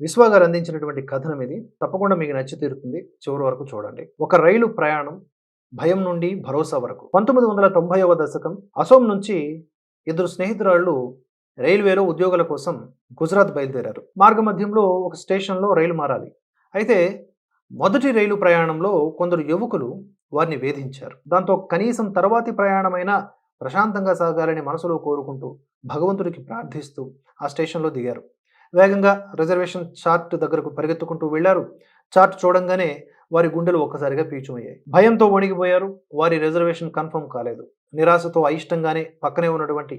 విశ్వ గారు అందించినటువంటి కథనం ఇది. తప్పకుండా మీకు నచ్చి తీరుతుంది. చివరి వరకు చూడండి. ఒక రైలు ప్రయాణం భయం నుండి భరోసా వరకు. పంతొమ్మిది వందల తొంభైవ దశకం అసోం నుంచి ఇద్దరు స్నేహితురాళ్ళు రైల్వేలో ఉద్యోగాల కోసం గుజరాత్ బయలుదేరారు. మార్గ మధ్యంలో ఒక స్టేషన్లో రైలు మారాలి. అయితే మొదటి రైలు ప్రయాణంలో కొందరు యువకులు వారిని వేధించారు. దాంతో కనీసం తర్వాతి ప్రయాణమైనా ప్రశాంతంగా సాగాలని మనసులో కోరుకుంటూ భగవంతుడికి ప్రార్థిస్తూ ఆ స్టేషన్లో దిగారు. వేగంగా రిజర్వేషన్ చార్ట్ దగ్గరకు పరిగెత్తుకుంటూ వెళ్ళారు చార్ట్ చూడంగానే వారి గుండెలు ఒక్కసారిగా పీచుమయ్యాయి. భయంతో వణిగిపోయారు వారి రిజర్వేషన్ కన్ఫర్మ్ కాలేదు. నిరాశతో అయిష్టంగానే పక్కనే ఉన్నటువంటి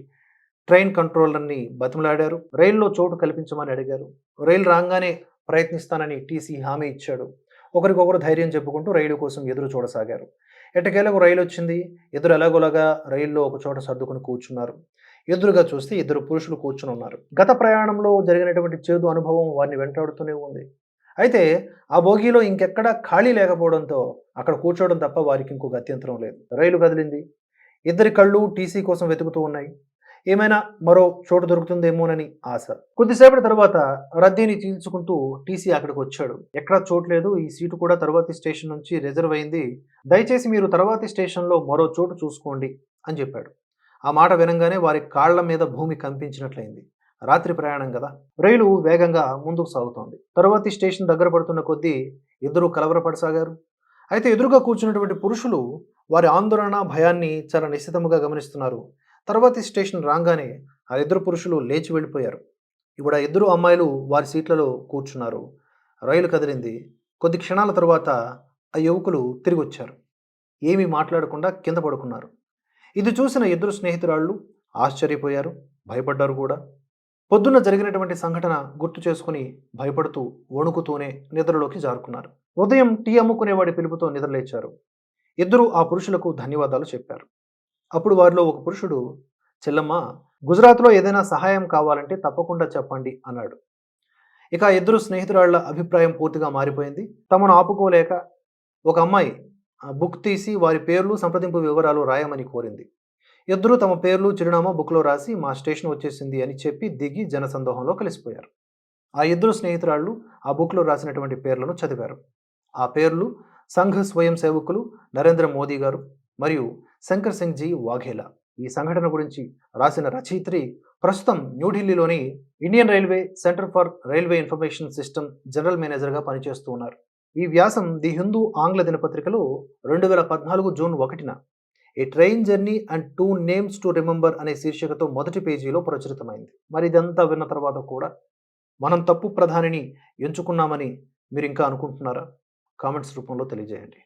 ట్రైన్ కంట్రోలర్ని బతిమలాడారు. రైల్లో చోటు కల్పించమని అడిగారు. రైలు రాగానే ప్రయత్నిస్తానని టీసీ హామీ ఇచ్చాడు. ఒకరికొకరు ధైర్యం చెప్పుకుంటూ రైలు కోసం ఎదురు చూడసాగారు. ఎట్టకేలకు రైలు వచ్చింది ఎదురు ఎలాగోలాగా రైల్లో ఒక చోట సర్దుకుని కూర్చున్నారు. ఎదురుగా చూస్తే ఇద్దరు పురుషులు కూర్చుని ఉన్నారు. గత ప్రయాణంలో జరిగినటువంటి చేదు అనుభవం వారిని వెంటాడుతూనే ఉంది. అయితే ఆ బోగీలో ఇంకెక్కడా ఖాళీ లేకపోవడంతో అక్కడ కూర్చోవడం తప్ప వారికి ఇంకో గత్యంతరం లేదు. రైలు కదిలింది. ఇద్దరి కళ్ళు టీసీ కోసం వెతుకుతూ ఉన్నాయి. ఏమైనా మరో చోటు దొరుకుతుందేమోనని ఆశ. కొద్దిసేపటి తర్వాత రద్దీని తీల్చుకుంటూ టీసీ అక్కడికి వచ్చాడు. ఎక్కడా చోటు లేదు. ఈ సీటు కూడా తర్వాతి స్టేషన్ నుంచి రిజర్వ్ అయింది. దయచేసి మీరు తర్వాతి స్టేషన్లో మరో చోటు చూసుకోండి అని చెప్పాడు. ఆ మాట వినంగానే వారి కాళ్ళ మీద భూమి కంపించినట్లయింది. రాత్రి ప్రయాణం కదా రైలు వేగంగా ముందుకు సాగుతోంది. తరువాతి స్టేషన్ దగ్గర పడుతున్న కొద్దీ ఇద్దరు కలవరపడసాగారు. అయితే ఎదురుగా కూర్చున్నటువంటి పురుషులు వారి ఆందోళన భయాన్ని చాలా నిశ్చితముగా గమనిస్తున్నారు. తర్వాతి స్టేషన్ రాగానే ఆ ఇద్దరు పురుషులు లేచి వెళ్ళిపోయారు. ఇప్పుడు ఆ ఇద్దరు అమ్మాయిలు వారి సీట్లలో కూర్చున్నారు. రైలు కదిలింది. కొద్ది క్షణాల తర్వాత ఆ యువకులు తిరిగి వచ్చారు ఏమీ మాట్లాడకుండా కింద పడుకున్నారు. ఇది చూసిన ఇద్దరు స్నేహితురాళ్ళు ఆశ్చర్యపోయారు భయపడ్డారు కూడా. పొద్దున్న జరిగినటువంటి సంఘటన గుర్తు చేసుకుని భయపడుతూ వణుకుతూనే నిద్రలోకి జారుకున్నారు. ఉదయం టీ అమ్ముకునేవాడి పిలుపుతో నిద్రలేచారు ఇద్దరు ఆ పురుషులకు ధన్యవాదాలు చెప్పారు. అప్పుడు వారిలో ఒక పురుషుడు చెల్లమ్మ గుజరాత్లో ఏదైనా సహాయం కావాలంటే తప్పకుండా చెప్పండి అన్నాడు. ఇక ఇద్దరు స్నేహితురాళ్ళ అభిప్రాయం పూర్తిగా మారిపోయింది. తమను ఆపుకోలేక ఒక అమ్మాయి బుక్ తీసి వారి పేర్లు సంప్రదింపు వివరాలు రాయమని కోరింది. ఇద్దరు తమ పేర్లు చిరునామా బుక్లో రాసి మా స్టేషన్ వచ్చేసింది అని చెప్పి దిగి జనసందోహంలో కలిసిపోయారు. ఆ ఇద్దరు స్నేహితురాళ్ళు ఆ బుక్లో రాసినటువంటి పేర్లను చదివారు. ఆ పేర్లు సంఘ్ స్వయం సేవకులు నరేంద్ర మోదీ గారు మరియు శంకర్ సింగ్ జీ వాఘేలా. ఈ సంఘటన గురించి రాసిన రచయిత్రి ప్రస్తుతం న్యూఢిల్లీలోని Indian railway centre for railway information system general మేనేజర్గా పనిచేస్తూ ఉన్నారు. ఈ వ్యాసం ది హిందూ ఆంగ్ల దినపత్రికలో రెండు వేల పద్నాలుగు జూన్ ఒకటిన a train journey and two names to remember అనే శీర్షికతో మొదటి పేజీలో ప్రచురితమైంది. మరి ఇదంతా విన్న తర్వాత కూడా మనం తప్పు ప్రధానిని ఎంచుకున్నామని మీరు ఇంకా అనుకుంటున్నారా? కామెంట్స్ రూపంలో తెలియజేయండి.